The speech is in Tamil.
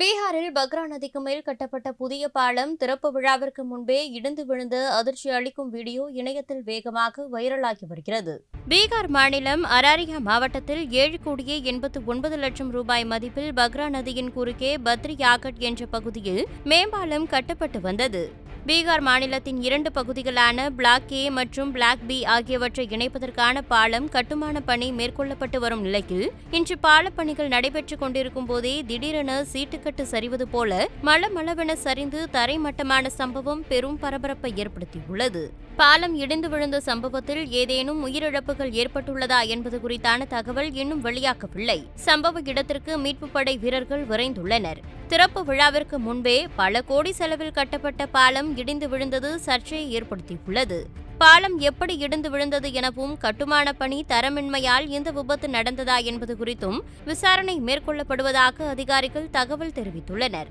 பீகாரில் பக்ரா நதிக்கு மேல் கட்டப்பட்ட புதிய பாலம் திறப்பு விழாவிற்கு முன்பே இடிந்து விழுந்த அதிர்ச்சி அளிக்கும் வீடியோ இணையத்தில் வேகமாக வைரலாகி வருகிறது. பீகார் மாநிலம் அராரியா மாவட்டத்தில் ஏழு கோடியே எண்பத்து ஒன்பது லட்சம் ரூபாய் மதிப்பில் பக்ரா நதியின் குறுக்கே பத்ரி யாகட் என்ற பகுதியில் மேம்பாலம் கட்டப்பட்டு வந்தது. பீகார் மாநிலத்தின் இரண்டு பகுதிகளான பிளாக் ஏ மற்றும் பிளாக் பி ஆகியவற்றை இணைப்பதற்கான பாலம் கட்டுமான பணி மேற்கொள்ளப்பட்டு வரும் நிலையில் இன்று பாலப் பணிகள் நடைபெற்றுக் கொண்டிருக்கும் போதே திடீரென சீட்டுக்கட்டு சரிவது போல மளமளவென சரிந்து தரைமட்டமான சம்பவம் பெரும் பரபரப்பை ஏற்படுத்தியுள்ளது. பாலம் இடிந்து விழுந்த சம்பவத்தில் ஏதேனும் உயிரிழப்புகள் ஏற்பட்டுள்ளதா என்பது குறித்தான தகவல் இன்னும் வெளியாகவில்லை. சம்பவ இடத்திற்கு மீட்புப் படை வீரர்கள் விரைந்துள்ளனர். திறப்பு விழாவிற்கு முன்பே பல கோடி செலவில் கட்டப்பட்ட பாலம் இடிந்து விழுந்தது சர்ச்சையை ஏற்படுத்தியுள்ளது. பாலம் எப்படி இடிந்து விழுந்தது எனவும் கட்டுமான பணி தரமின்மையால் இந்த விபத்து நடந்ததா என்பது குறித்தும் விசாரணை மேற்கொள்ளப்படுவதாக அதிகாரிகள் தகவல் தெரிவித்துள்ளனர்.